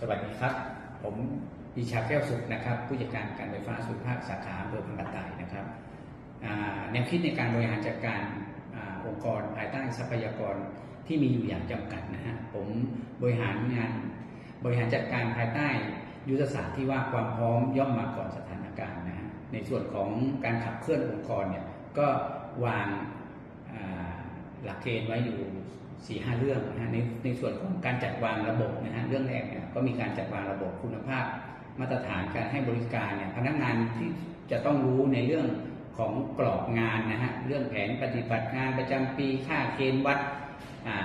สวัสดีครับ ผมปีชาแก้วสุขนะครับ ผู้จัดการการไฟฟ้าส่วนภาคสาขาอำเภอพังกระต่ายนะครับแนวคิดในการบริหารจัดการองค์กรภายใต้ทรัพยากรที่มีอยู่อย่างจำกัดนะฮะผมบริหารงานบริหารจัดการภายใต้ยุทธศาสตร์ที่ว่าความพร้อมย่อมมาก่อนสถานการณ์นะฮะในส่วนของการขับเคลื่อนองค์กรเนี่ยก็วางหลักเกณฑ์ไว้อยู่ สี่ห้าเรื่องนะฮะในในส่วนของการจัดวางระบบนะฮะเรื่องแรกเนี่ยก็มีการจัดวางระบบคุณภาพ มาตรฐานการให้บริการเนี่ยพนักงานที่จะต้องรู้ในเรื่องของกรอบงานนะฮะเรื่องแผนปฏิบัติงานประจำปีค่าเกณฑ์วัดอ่า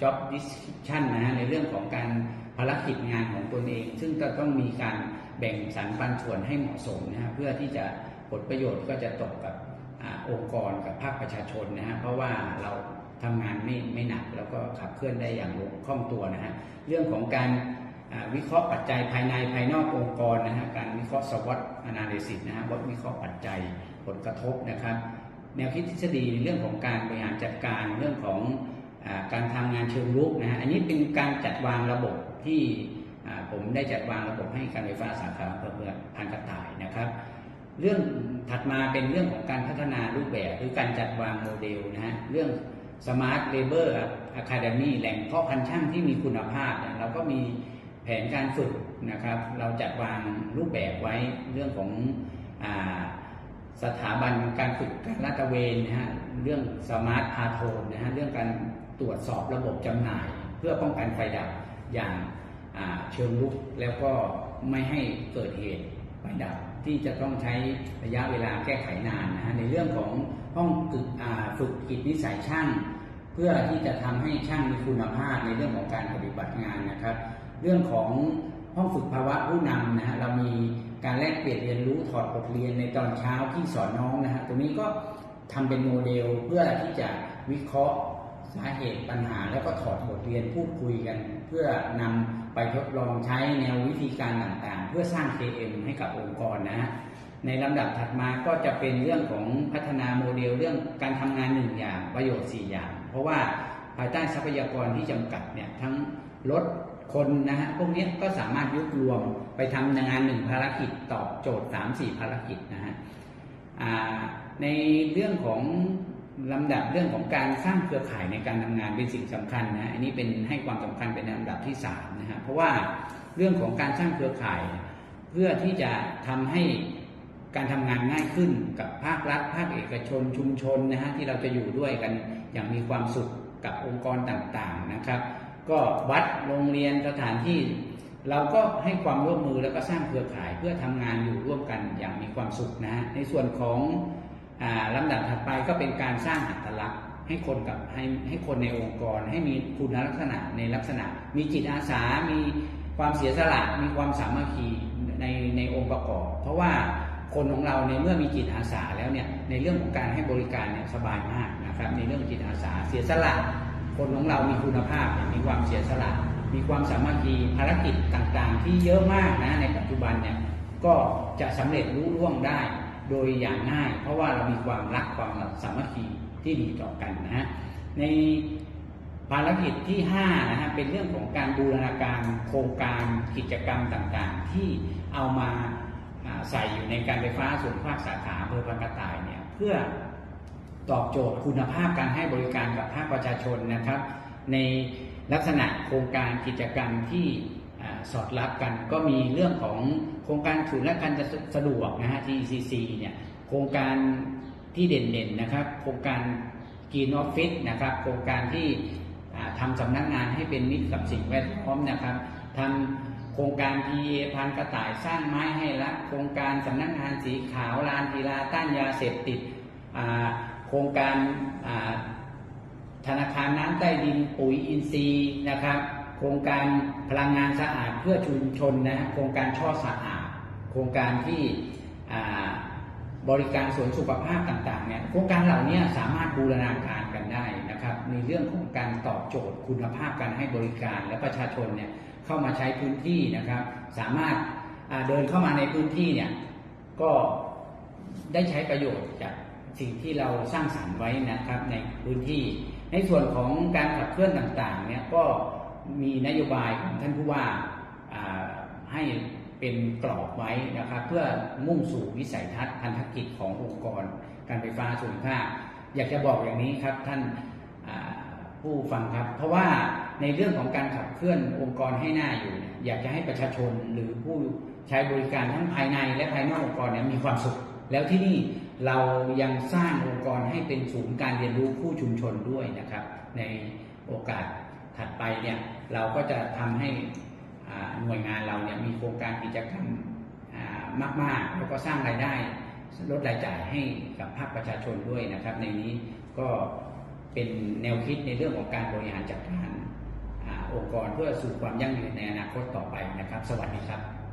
job description นะฮะในเรื่องของการภารกิจงานของตนเอง ซึ่งก็ต้องมีการแบ่งสรรปันส่วนให้เหมาะสมนะฮะเพื่อที่จะผลประโยชน์ก็จะตกกับ องค์กรกับภาคประชาชนนะฮะเพราะว่าเราทำงานไม่ไม่หนักแล้วก็ขับเคลื่อนได้อย่างคล่องตัวนะฮะเรื่องของการวิเคราะห์ปัจจัยภายในภายนอกองค์กรนะฮะการวิเคราะห์ SWOT analysis นะฮะวัดวิเคราะห์ปัจจัยผลกระทบนะครับ แนวคิดทฤษฎีเรื่องของการบริหารจัดการเรื่องของอการทำงานเชิงรุกนะฮะอันนี้เป็นการจัดวางระบบที่ผมได้จัดวางระบบให้การไฟฟ้าสาขาอำเภอเมือพันกระต่ายนะครับ เรื่องถัดมาเป็นเรื่องของการพัฒนารูปแบบหรือการจัดวางโมเดลนะฮะเรื่อง Smart Labor Academy แหล่งเพาะพันธุ์ช่างที่มีคุณภาพเนี่ยเราก็มีแผนการฝึกนะครับ เราจัดวางรูปแบบไว้เรื่องของอสถาบันการฝึกการลาดตระเวนนะฮะเรื่องสมาร์ทพาโทนนะฮะเรื่องการตรวจสอบระบบจำหน่าย เพื่อป้องกันไฟดับอย่างเชิงลุกแล้วก็ไม่ให้เกิดเหตุไฟดับ ที่จะต้องใช้ระยะเวลาแก้ไขนานนะฮะในเรื่องของห้องฝึกฝึกกิจนิสัยช่าง เพื่อที่จะทำให้ช่างมีคุณภาพในเรื่องของการปฏิบัติงานนะครับ เรื่องของห้องฝึกภาวะผู้นำนะฮะเรามีการแลกเปลี่ยนเรียนรู้ถอดบทเรียนในตอนเช้าที่สอนน้องนะฮะตรงนี้ก็ทำเป็นโมเดลเพื่อที่จะวิเคราะห์ สาเหตุปัญหาแล้วก็ถอดบทเรียนพูดคุยกัน เพื่อนำไปทดลองใช้แนววิธีการต่างๆ เพื่อสร้าง KM ให้กับองค์กรนะในลำดับถัดมาก็จะเป็นเรื่องของพัฒนาโมเดลเรื่องการทำงานหนึ่งอย่างประโยชน์สี่อย่าง เพราะว่าภายใต้ทรัพยากรที่จำกัดเนี่ยทั้งรถคนนะฮะพวกนี้ก็สามารถยุบรวมไปทำงานหนึ่งภารกิจตอบโจทย์ 3 4 ภารกิจนะฮะในเรื่องของ ลำดับเรื่องของการสร้างเครือข่ายในการทำงานเป็นสิ่งสำคัญนะอันนี้เป็นให้ความสำคัญเป็นลำดับที่3นะฮะเพราะว่าเรื่องของการสร้างเครือข่าย เพื่อที่จะทำให้การทำงานง่ายขึ้นกับภาครัฐ ภาคเอกชนชุมชนนะฮะที่เราจะอยู่ด้วยกันอย่างมีความสุขกับองค์กรต่างๆนะครับ ก็วัดโรงเรียนสถานที่ เราก็ให้ความร่วมมือแล้วก็สร้างเครือข่ายเพื่อทำงานอยู่ร่วมกันอย่างมีความสุขนะฮะในส่วนของ ลำดับถัดไปก็เป็นการสร้างอัตลักษณ์ให้คนกับให้ให้คนในองค์กร ให้มีคุณลักษณะในลักษณะ มีจิตอาสา มีความเสียสละ มีความสามัคคีในในองค์ประกอบ เพราะว่าคนของเราในเมื่อมีจิตอาสาแล้วเนี่ยในเรื่องของการให้บริการเนี่ยสบายมากนะครับในเรื่องจิตอาสาเสียสละ คนของเรามีคุณภาพมีความเสียสละ มีความสามัคคีภารกิจต่างๆ ที่เยอะมากนะในปัจจุบันเนี่ยก็จะสำเร็จรุ่ร่วงได้ โดยอย่างง่าย เพราะว่าเรามีความรักความสามัคคีที่ดีต่อกันนะฮะในภารกิจที่5นะฮะเป็นเรื่องของการบูรณาการโครงการกิจกรรมต่างๆ ที่เอามาใส่อยู่ในการไฟฟ้าส่วนภาคสาขาอำเภอพานกระต่ายเนี่ยเพื่อตอบโจทย์คุณภาพการให้บริการกับภาคประชาชนนะครับ ในลักษณะโครงการกิจกรรมที่ สอดรับกัน ก็มีเรื่องของโครงการศูนย์และการจะสะดวกนะฮะ TCC เนี่ยโครงการที่เด่นๆนะครับ โครงการ Green Office นะครับ โครงการที่อ่าทำสำนักงานให้เป็นมิตรกับสิ่งแวดล้อมนะครับทำโครงการ PA พันกระต่ายสร้างไม้ให้ละโครงการสำนักงานสีขาวลานกีฬาต้านยาเสพติดโครงการธนาคารน้ำใต้ดินปุ๋ยอินทรีย์นะครับ โครงการพลังงานสะอาดเพื่อชุมชนนะโครงการช่อสะอาด โครงการที่บริการสวนสุขภาพต่างๆเนี่ยโครงการเหล่านี้สามารถบูรณาการกันได้นะครับในเรื่องของการตอบโจทย์คุณภาพการให้บริการและประชาชนเนี่ยเข้ามาใช้พื้นที่นะครับ สามารถเดินเข้ามาในพื้นที่เนี่ยก็ได้ใช้ประโยชน์จากสิ่งที่เราสร้างสรรค์ไว้นะครับในพื้นที่ ในส่วนของการขับเคลื่อนต่างๆเนี่ยก็ มีนโยบายของท่านผู้ว่าให้เป็นกรอบไว้นะครับ เพื่อมุ่งสู่วิสัยทัศน์พันธกิจขององค์กร การไฟฟ้าส่วนภาคอยากจะบอกอย่างนี้ครับท่านผู้ฟังครับ เพราะว่าในเรื่องของการขับเคลื่อนองค์กรให้หน้าอยู่อยากจะให้ประชาชนหรือผู้ใช้บริการทั้งภายในและภายนอกองค์กรเนี่ยมีความสุข แล้วที่นี่เรายังสร้างองค์กรให้เป็นศูนย์การเรียนรู้คู่ชุมชนด้วยนะครับ ในโอกาส ถัดไปเนี่ยเราก็จะทำให้หน่วยงานเราเนี่ยมีโครงการกิจกรรมมากๆแล้วก็สร้างรายได้ลดรายจ่ายให้กับภาคประชาชนด้วยนะครับ ในนี้ก็เป็นแนวคิดในเรื่องของการบริหารจัดการอองค์กรเพื่อสู่ความยั่งยืนในอนาคตต่อไปนะครับ สวัสดีครับ